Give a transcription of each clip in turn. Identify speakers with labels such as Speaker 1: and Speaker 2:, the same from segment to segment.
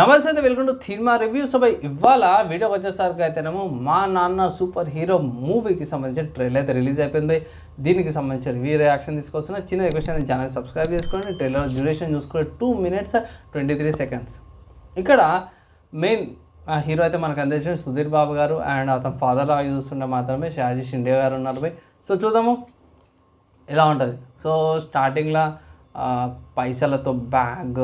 Speaker 1: నమస్తే అండి, welcome to థీమా రివ్యూ సభ. బై ఇవాళ వీడియోకి వచ్చేసరికి అయితేనేమో మా నాన్న సూపర్ హీరో మూవీకి సంబంధించిన ట్రైలర్ అయితే రిలీజ్ అయిపోయింది. దీనికి సంబంధించిన వీ రియాక్షన్ తీసుకొస్తున్న. చిన్న రిక్వెస్ట్ అనేది ఛానల్ సబ్స్క్రైబ్ చేసుకోండి. ట్రైలర్ డ్యూరేషన్ చూసుకుని two minutes twenty three seconds. ఇక్కడ మెయిన్ హీరో అయితే మనకు అందించిన సుధీర్ బాబు గారు అండ్ అతని ఫాదర్ లాగా చూస్తుంటే మాత్రమే షాజీ షిండే గారు ఉన్నారు. సో చూద్దాము. ఎలా ఉంటుంది? సో స్టార్టింగ్లో పైసలతో బ్యాగ్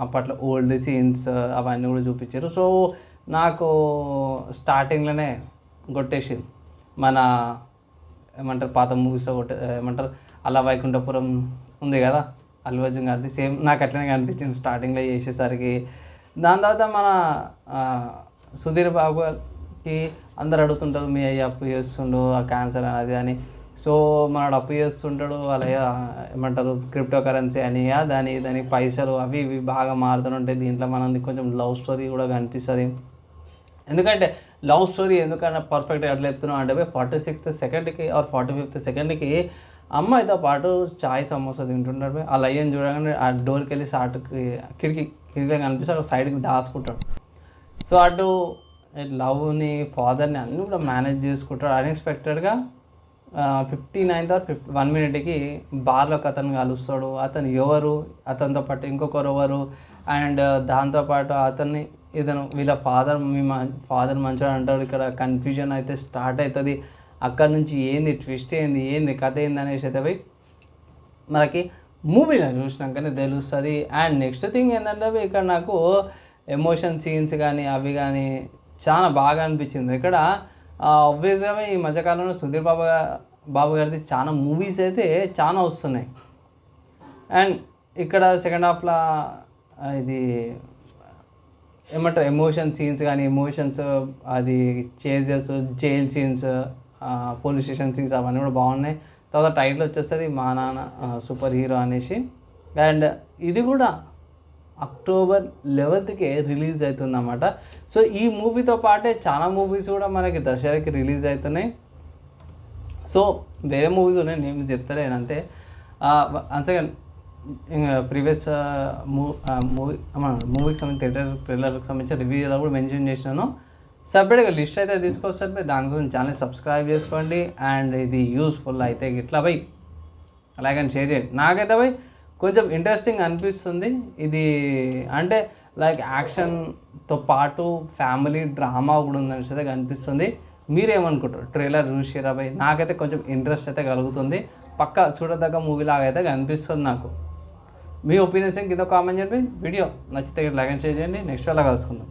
Speaker 1: అప్పట్లో ఓల్డ్ సీన్స్ అవన్నీ కూడా చూపించారు. సో నాకు స్టార్టింగ్లోనే కొట్టేసింది. మన ఏమంటారు పాత మూవీస్లో కొట్టే ఏమంటారు అలా వైకుంఠపురం ఉంది కదా అల్లు అర్జున్ గారిది. సేమ్ నాకు అట్లనే కనిపించింది స్టార్టింగ్లో చేసేసరికి. దాని తర్వాత మన సుధీర్ బాబుకి అందరు అడుగుతుంటారు మీ అయ్య అప్పు చేస్తుండు ఆ క్యాన్సర్ అది అని. సో మనడు అప్పు చేస్తుంటాడు వాళ్ళ ఏమంటారు క్రిప్టో కరెన్సీ అని దాని దాని పైసలు అవి ఇవి బాగా మారుతుంటాయి దీంట్లో మనది కొంచెం లవ్ స్టోరీ కూడా కనిపిస్తుంది. ఎందుకంటే లవ్ స్టోరీ ఎందుకన్నా పర్ఫెక్ట్గా ఎట్లా చెప్తున్నావు అంటే ఫార్టీ సిక్స్త్ సెకండ్కి ఆర్ ఫార్టీ ఫిఫ్త్ సెకండ్కి అమ్మాయితో పాటు చాయ్ సమోసా తింటుంటాడు ఆ లయ్యని చూడగానే ఆ డోర్కి వెళ్ళి అటుకి కిటికీ కిటికీ కనిపిస్తాడు సైడ్కి దాచుకుంటాడు. సో అటు లవ్ని ఫాదర్ని అన్నీ కూడా మేనేజ్ చేసుకుంటాడు. అన్ఎక్స్పెక్టెడ్గా fifty ninth or fifty one మినిట్కి బార్లోకి అతను కలుస్తాడు. అతను ఎవరు? అతనితో పాటు ఇంకొకరు ఎవరు? అండ్ దాంతోపాటు అతన్ని ఇతను వీళ్ళ ఫాదర్ మీ ఫాదర్ మంచిగా అంటాడు. ఇక్కడ కన్ఫ్యూజన్ అయితే స్టార్ట్ అవుతుంది. అక్కడ నుంచి ఏంది ట్విస్ట్ ఏంది? ఏంది కథ ఏంది అనేసి అయితే పోయి మనకి మూవీలో చూసినాకనే తెలుస్తుంది. అండ్ నెక్స్ట్ థింగ్ ఏంటంటే ఇక్కడ నాకు ఎమోషన్ సీన్స్ కానీ అవి కానీ చాలా బాగా అనిపించింది. ఇక్కడ ఆబ్వియస్గా ఈ మధ్యకాలంలో సుధీర్ బాబు బాబు గారిది చాలా మూవీస్ అయితే చాలా వస్తున్నాయి. అండ్ ఇక్కడ సెకండ్ హాఫ్లో ఇది ఏమంటారు ఎమోషన్ సీన్స్ కానీ ఎమోషన్స్ అది chases jail scenes police station scenes అవన్నీ కూడా బాగున్నాయి. తర్వాత టైటిల్ వచ్చేస్తుంది మా నాన్న సూపర్ హీరో అనేసి. అండ్ ఇది కూడా అక్టోబర్ లెవెన్త్కే రిలీజ్ అవుతుందన్నమాట. సో ఈ మూవీతో పాటే చాలా మూవీస్ కూడా మనకి దసరాకి రిలీజ్ అవుతున్నాయి. సో వేరే మూవీస్ ఉన్నాయి నేను చెప్తలేను అంతే. అంతేగాని ఇంకా ప్రీవియస్ మూవీ మూవీకి సంబంధించి థియేటర్ ట్రైలర్కి సంబంధించిన రివ్యూలో కూడా మెన్షన్ చేసినాను. సపరేట్గా లిస్ట్ అయితే తీసుకొస్తారు దాని గురించి ఛానల్ సబ్స్క్రైబ్ చేసుకోండి. అండ్ ఇది యూస్ఫుల్ అయితే ఇట్లా పోయి అలాగని షేర్ చేయండి. నాకైతే పోయి కొంచెం ఇంట్రెస్టింగ్ అనిపిస్తుంది. ఇది అంటే లైక్ యాక్షన్తో పాటు ఫ్యామిలీ డ్రామా కూడా ఉందని అయితే కనిపిస్తుంది మీరేమనుకుంటారు? ట్రైలర్ చూసిరా భయ్? నాకైతే కొంచెం ఇంట్రెస్ట్ అయితే కలుగుతుంది. పక్క చూడదగ్గ మూవీ లాగా అయితే కనిపిస్తుంది నాకు. మీ ఒపీనియన్స్ కింద కామెంట్ చెప్పి వీడియో నచ్చితే లైక్ షేర్ చేయండి. నెక్స్ట్ అలా కలుసుకుందాం.